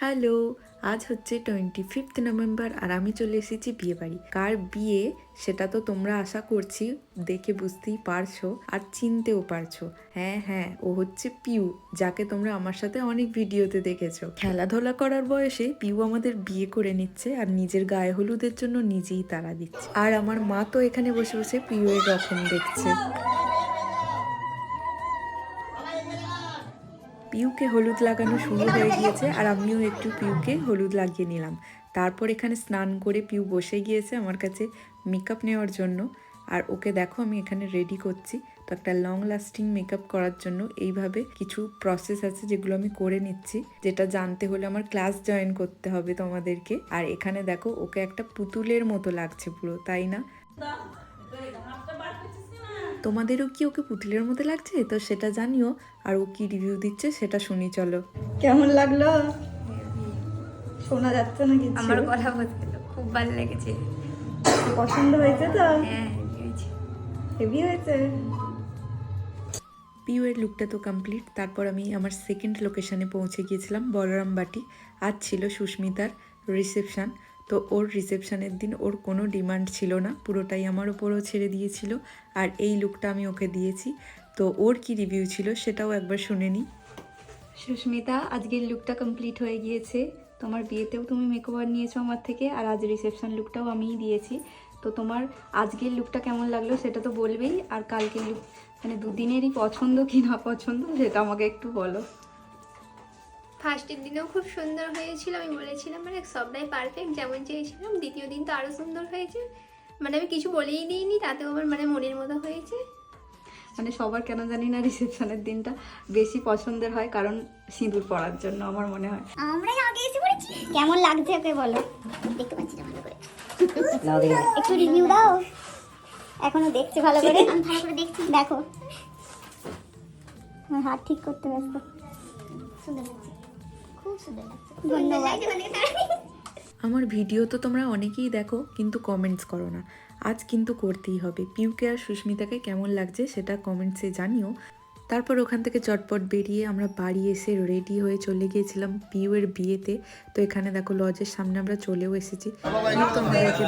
Hello, আজ হচ্ছে twenty fifth November আর আমি চলে এসেছি বিয়ে বাড়ি কার বিয়ে সেটা তো তোমরা আশা করছি দেখে বুঝতেই পারছ আর চিনতেও পারছ। হ্যাঁ হ্যাঁ ও হচ্ছে পিউ, যাকে তোমরা আমার সাথে অনেক ভিডিওতে দেখেছ। খেলাধুলা করার বয়সে পিউ আমাদের বিয়ে করে নিচ্ছে আর নিজের গায়ে হলুদের জন্য নিজেই তারা দিচ্ছে। আর আমার মা তো এখানে বসে বসে পিউয়ের রকম দেখছে। পিউকে হলুদ লাগানো শুরু হয়ে গিয়েছে আর আমিও একটু পিউকে হলুদ লাগিয়ে নিলাম। তারপর এখানে স্নান করে পিউ বসে গিয়েছে আমার কাছে মেকআপ নেওয়ার জন্য। আর ওকে দেখো আমি এখানে রেডি করছি। তো একটা লং লাস্টিং মেকআপ করার জন্য এইভাবে কিছু প্রসেস আছে যেগুলো আমি করে নিচ্ছি। যেটা জানতে হলে আমার ক্লাস জয়েন করতে হবে তোমাদেরকে। আর এখানে দেখো ওকে একটা পুতুলের মতো লাগছে পুরো, তাই না? তোমাদেরও কি ওকে পুতুলের মতো লাগছে? তো সেটা জানিও আর ও কি রিভিউ দিচ্ছে সেটা শুনি চলো। কেমন লাগল? শোনা যাচ্ছে না কিছু? আমার কথা বলতে খুব ভালো লেগেছে। পছন্দ হয়েছে তো? হ্যাঁ হয়েছে। হেভি হয়েছে? পিউয়ের লুকটা তো কমপ্লিট তারপর আমি আমার সেকেন্ড লোকেশনে পৌঁছে গিয়েছিলাম বলরাম বাটি আজ ছিল সুস্মিতার রিসেপশন তো ওর রিসেপশনের দিন ওর কোনো ডিমান্ড ছিল না, পুরোটাই আমার ওপরও ছেড়ে দিয়েছিল আর এই লুকটা আমি ওকে দিয়েছি। তো ওর কি রিভিউ ছিল সেটাও একবার শুনে নিই সুস্মিতা, আজকের লুকটা কমপ্লিট হয়ে গিয়েছে। তোমার বিয়েতেও তুমি মেকওভার নিয়েছো আমার থেকে আর আজ রিসেপশন লুকটাও আমিই দিয়েছি। তো তোমার আজকের লুকটা কেমন লাগল সেটা তো বলবেই আর কালকের লুক মানে দুদিনেরই পছন্দ কি না পছন্দ সেটা আমাকে একটু বলো। ফার্স্টের দিনেও খুব সুন্দর হয়েছিল আমি বলেছিলাম মানে সবটাই পারফেক্ট যেমন চেয়েছিলাম। দ্বিতীয় দিন তো আরও সুন্দর হয়েছে। মানে আমি কিছু বলেই দিইনি তাতেও আমার মানে মনের মতো হয়েছে। মানে সবার কেন জানি না রিসেপশনের দিনটা বেশি পছন্দের হয় কারণ সিঁদুর পরার জন্য আমার মনে হয়। আমরাই আগে এসে পড়েছি? কেমন লাগছে ওকে বলো? দেখতে পাচ্ছি না ভালো করে। একটু রিভিউ দাও। এখনও দেখছে ভালো করে? আমি ভালো করে দেখছি। দেখো। হাত ঠিক করতে ব্যস্ত। সুন্দর লাগছে। আমার ভিডিও তো তোমরা অনেকেই দেখো, কিন্তু কমেন্টস করো না। আজ কিন্তু করতেই হবে। পিউকে আর সুস্মিতাকে কেমন লাগছে সেটা কমেন্টসে জানিও। তারপর ওখান থেকে চটপট বেরিয়ে আমরা বাড়ি এসে রেডি হয়ে চলে গিয়েছিলাম পিউয়ের বিয়েতে। তো এখানে দেখো লজের সামনে আমরা চলেও এসেছি। দেখে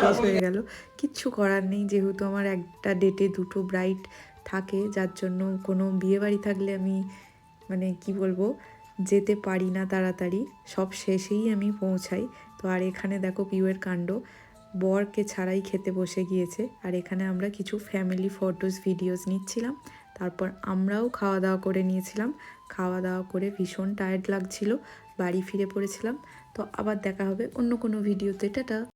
শেষ হয়ে গেল। কিচ্ছু করার নেই, যেহেতু আমার একটা ডেটে দুটো ব্রাইট থাকে, যার জন্য কোনো বিয়ে বাড়ি থাকলে আমি মানে কি বলব যেতে পারি না তাড়াতাড়ি, সব শেষেই আমি পৌঁছাই। তো আর এখানে দেখো পিউয়ের কাণ্ড। বরকে ছাড়াই খেতে বসে গিয়েছে। আর এখানে আমরা কিছু ফ্যামিলি ফটোস ভিডিওস নিচ্ছিলাম। তারপর আমরাও খাওয়া দাওয়া করে নিয়েছিলাম। খাওয়া দাওয়া করে ভীষণ টায়ার্ড লাগছিল। বাড়ি ফিরে পড়েছিলাম। তো আবার দেখা হবে অন্য কোনো ভিডিওতে টাটা!